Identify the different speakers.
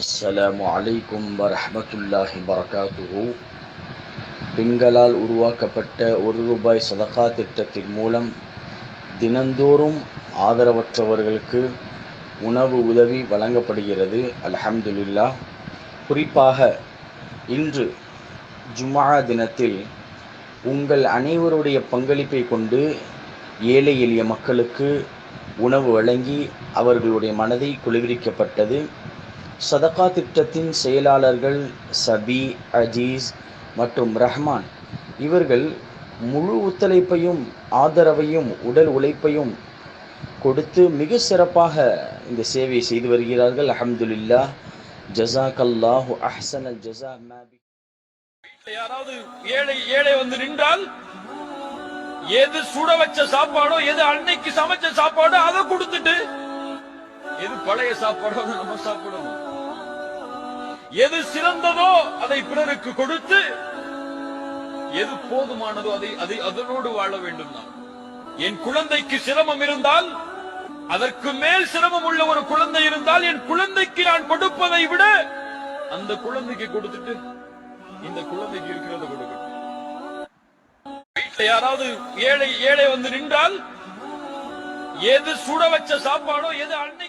Speaker 1: அஸ்ஸலாமு அலைக்கும் வரஹமத்துல்லாஹி வரகாத்துஹு பெண்களால் உருவாக்கப்பட்ட ஒரு ரூபாய் சதகா திட்டத்தின் மூலம் தினந்தோறும் ஆதரவற்றவர்களுக்கு உணவு உதவி வழங்கப்படுகிறது. அலஹம்துல்லா குறிப்பாக இன்று ஜுமா தினத்தில் உங்கள் அனைவருடைய பங்களிப்பை கொண்டு ஏழை எளிய மக்களுக்கு உணவு வழங்கி அவர்களுடைய மனதை குளிர்விக்கப்பட்டது. சதகா திட்டத்தின் செயலாளர்கள் சபி அஜீஸ் மற்றும் ரஹ்மான். இவர்கள் முழு ஒத்துழைப்பையும் ஆதரவையும் உடல் உழைப்பையும் கொடுத்து மிக சிறப்பாக இந்த சேவை செய்து வருகிறார்கள். அஹம்துலில்லா ஜசாக்கல்லாஹு அஹ்சனல் ஜஸா. மேபி
Speaker 2: யாராவது ஏழை ஏழை வந்து நின்றால் எது சுட வச்ச சாப்பாடோ எது அன்னைக்கு சமைச்ச சாப்பாடோ அதை கொடுத்துட்டு எது பழைய சாப்பாடோ அதை நம்ம சாப்பிடணும். எது சிறந்ததோ அதை பிறருக்கு கொடுத்து எது போதுமானதோ அதை அதை அதனோடு வாழ வேண்டும் நாம். என் குழந்தைக்கு சிரமம் இருந்தால் அதற்கு மேல் சிரமம் உள்ள ஒரு குழந்தை இருந்தால் என் குழந்தைக்கு நான் கொடுப்பதை விட அந்த குழந்தைக்கு கொடுத்துட்டு இந்த குழந்தைக்கு இருக்கிறத கொடுக்கணும் வீட்டுல யாராவது ஏழை ஏழை வந்து நின்றால் எது சுட வச்ச சாப்பாடோ எது அன்னை